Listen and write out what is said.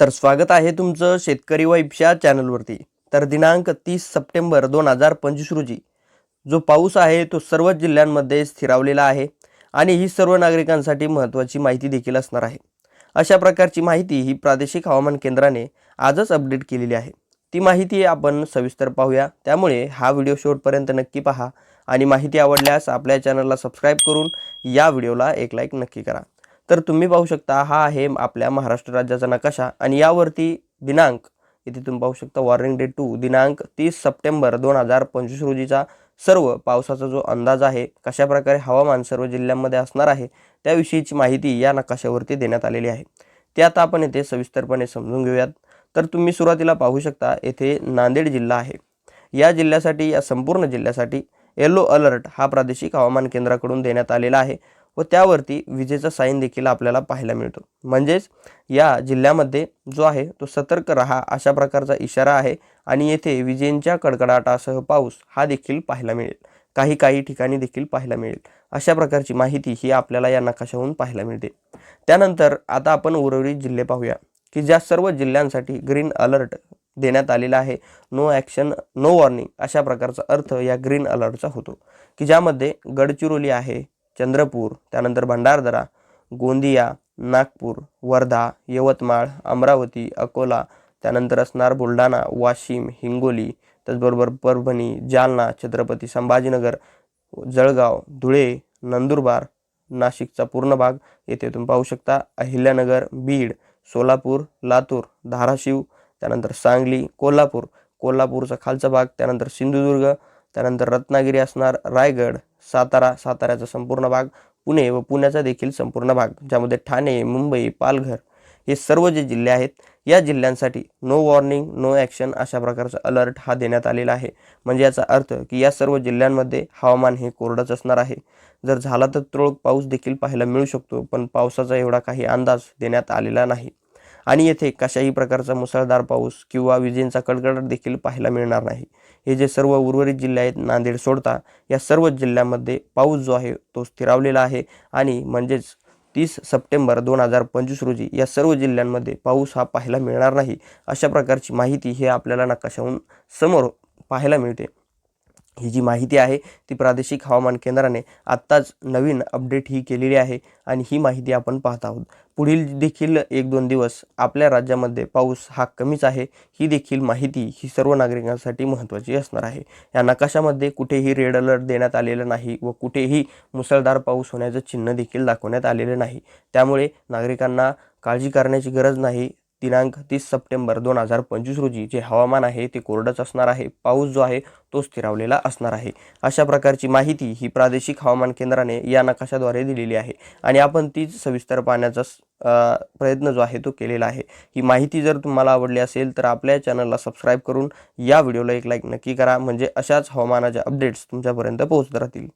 तर स्वागत आहे तुमचं शेतकरी वाईफच्या चॅनलवरती. तर दिनांक तीस सप्टेंबर दोन हजार पंचवीस रोजी जो पाऊस आहे तो सर्वच जिल्ह्यांमध्ये स्थिरावलेला आहे आणि ही सर्व नागरिकांसाठी महत्त्वाची माहिती देखील असणार आहे. अशा प्रकारची माहिती ही प्रादेशिक हवामान केंद्राने आजच अपडेट केलेली आहे. ती माहिती आपण सविस्तर पाहूया. त्यामुळे हा व्हिडिओ शेवटपर्यंत नक्की पहा आणि माहिती आवडल्यास आपल्या चॅनलला सबस्क्राईब करून या व्हिडिओला एक लाईक नक्की करा. तर तुम्ही पाहू शकता हा आहे आपल्या महाराष्ट्र राज्याचा नकाशा आणि यावरती दिनांक इथे तुम्ही पाहू शकता वॉर्निंग डे टू दिनांक तीस सप्टेंबर दोन हजार पंचवीस रोजीचा सर्व पावसाचा जो अंदाज आहे कशाप्रकारे हवामान सर्व जिल्ह्यांमध्ये असणार आहे त्याविषयीची माहिती या नकाशावरती देण्यात आलेली आहे. ते आता आपण येथे सविस्तरपणे समजून घेऊयात. तर तुम्ही सुरुवातीला पाहू शकता येथे नांदेड जिल्हा आहे. या जिल्ह्यासाठी या संपूर्ण जिल्ह्यासाठी येलो अलर्ट हा प्रादेशिक हवामान केंद्राकडून देण्यात आलेला आहे. व त्यावरती विजेचा साईन देखील आपल्याला पाहायला मिळतो. म्हणजेच या जिल्ह्यामध्ये जो आहे तो सतर्क राहा अशा प्रकारचा इशारा आहे आणि येथे विजेंच्या कडकडाटासह पाऊस हा देखील पाहायला मिळेल. काही काही ठिकाणी देखील पाहायला मिळेल. अशा प्रकारची माहिती ही आपल्याला या नकाशाहून पाहायला मिळते. त्यानंतर आता आपण उर्वरित जिल्हे पाहूया की ज्या सर्व जिल्ह्यांसाठी ग्रीन अलर्ट देण्यात आलेला आहे नो ॲक्शन नो वॉर्निंग अशा प्रकारचा अर्थ या ग्रीन अलर्टचा होतो की ज्यामध्ये गडचिरोली आहे चंद्रपूर त्यानंतर भंडारदरा गोंदिया नागपूर वर्धा यवतमाळ अमरावती अकोला त्यानंतर असणार बुलढाणा वाशिम हिंगोली त्याचबरोबर परभणी जालना छत्रपती संभाजीनगर जळगाव धुळे नंदुरबार नाशिकचा पूर्ण भाग येथे तुम्ही पाहू शकता. अहिल्यानगर बीड सोलापूर लातूर धाराशिव त्यानंतर सांगली कोल्हापूर. कोल्हापूरचा खालचा भाग त्यानंतर सिंधुदुर्ग त्यानंतर रत्नागिरी असणार रायगड सातारा साताऱ्याचा संपूर्ण भाग पुणे व पुण्याचा देखील संपूर्ण भाग ज्यामध्ये ठाणे मुंबई पालघर हे सर्व जे जिल्हे आहेत या जिल्ह्यांसाठी नो वॉर्निंग नो ॲक्शन अशा प्रकारचा अलर्ट हा देण्यात आलेला आहे. म्हणजे याचा अर्थ की या सर्व जिल्ह्यांमध्ये हवामान हे कोरडंच असणार आहे. जर झाला तर तुरळक पाऊस देखील पाहायला मिळू शकतो पण पावसाचा एवढा काही अंदाज देण्यात आलेला नाही. आणि येथे कशाही प्रकारचा मुसळधार पाऊस किंवा विजेंचा कडकडाट देखील पाहायला मिळणार नाही. हे जे सर्व उर्वरित जिल्हे आहेत नांदेड सोडता या सर्व जिल्ह्यांमध्ये पाऊस जो आहे तो स्थिरावलेला आहे आणि म्हणजेच तीस सप्टेंबर दोन हजार पंचवीस रोजी या सर्व जिल्ह्यांमध्ये पाऊस हा पाहायला मिळणार नाही. अशा प्रकारची माहिती हे आपल्याला नकाशाहून समोर पाहायला मिळते. ही जी माहिती आहे ती प्रादेशिक हवामान केंद्राने आत्ताच नवीन अपडेट ही केलेली आहे आणि ही माहिती आपण पाहत आहोत. पुढील देखील एक दोन दिवस आपल्या राज्यामध्ये पाऊस हा कमीच आहे ही देखील माहिती ही सर्व नागरिकांसाठी महत्त्वाची असणार आहे. या नकाशामध्ये कुठेही रेड अलर्ट देण्यात आलेलं नाही व कुठेही मुसळधार पाऊस होण्याचं चिन्ह देखील दाखवण्यात आलेलं नाही. त्यामुळे नागरिकांना काळजी करण्याची गरज नाही दिनांक तीस सप्टेंबर दोन हजार पंचवीस रोजी जे हवामान आहे ते कोरडंच असणार आहे. पाऊस जो आहे तो स्थिरावलेला असणार आहे. अशा प्रकारची माहिती ही प्रादेशिक हवामान केंद्राने या नकाशाद्वारे दिलेली आहे. आणि आपण तीच सविस्तर पाहण्याचा प्रयत्न जो आहे तो केलेला आहे. ही माहिती जर तुम्हाला आवडली असेल तर आपल्या चॅनलला सबस्क्राईब करून या व्हिडिओला एक लाईक नक्की करा. म्हणजे अशाच हवामानाच्या अपडेट्स तुमच्यापर्यंत पोहोचत राहतील.